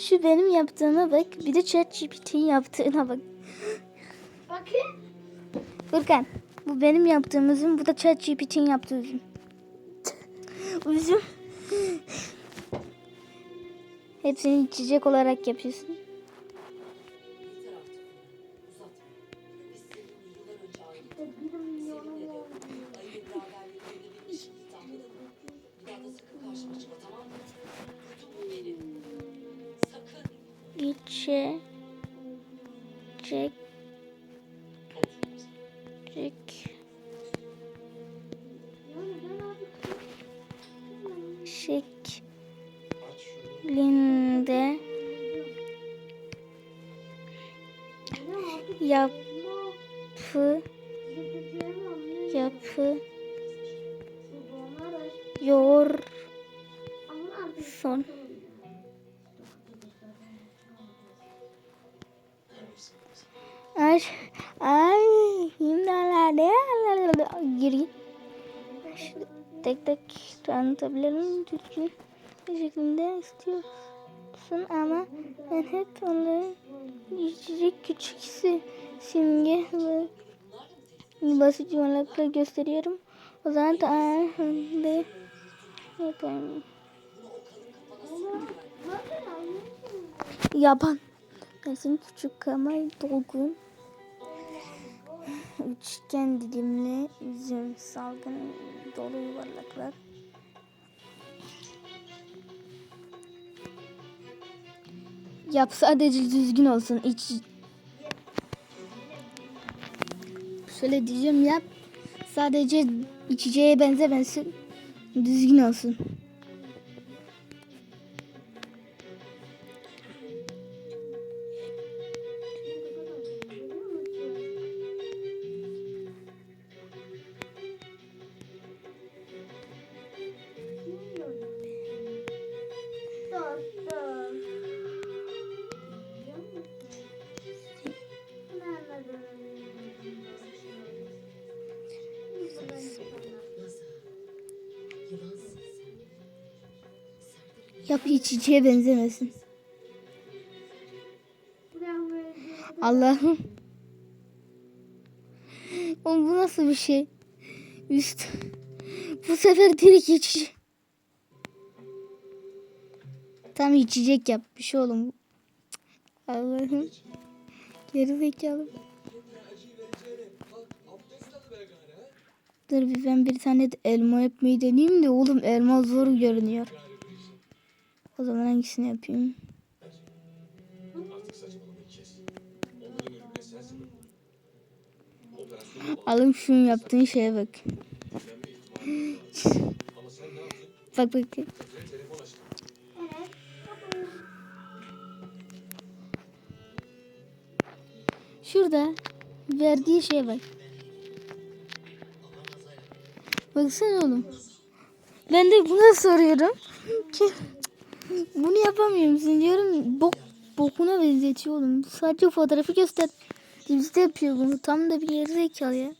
Şu benim yaptığıma bak. Bir de ChatGPT'nin yaptığına bak. Bakın. Furkan bu benim yaptığım üzüm. Bu da ChatGPT'nin yaptığı üzüm. üzüm. Hepsini içecek olarak yapıyorsun. İçecek. Cek. Şeklinde yapı yapı yor son ay ay himdalade giri Şu tek tek tanıtabilirim düzgün bir şekilde istiyorsun ama ben hep onların içecek küçük si- simge ve basit yuvarlaklar gösteriyorum. O zaman tarihinde yapayım. Yaban. Resim küçük ama dolgun. Üçgen dilimli üzüm salgın dolu yuvarlaklar. Yap sadece düzgün olsun. İç Şöyle diyeceğim yap. Sadece içeceğe benzemesin. Düzgün olsun. Yap içeceğe benzemesin. Allah'ım. Oğlum bu nasıl bir şey? Üst. Bu sefer direkt içecek. Tam içecek yapmış oğlum. Allah'ım. Geri zekalı. Dur bir ben bir tane elma yapmayı deneyeyim de oğlum elma zor görünüyor. O zaman hangisini yapayım? Alım şunun yaptığın şeye bak. bak bak. Şurada verdiği şeye bak. Baksana oğlum. Ben de buna soruyorum. Ki bunu yapamıyor musun diyorum. Bok bokuna benzetiyor oğlum. Sadece fotoğrafı göster. Bizde yapıyor bunu. Tam da bir geri zekalı ya.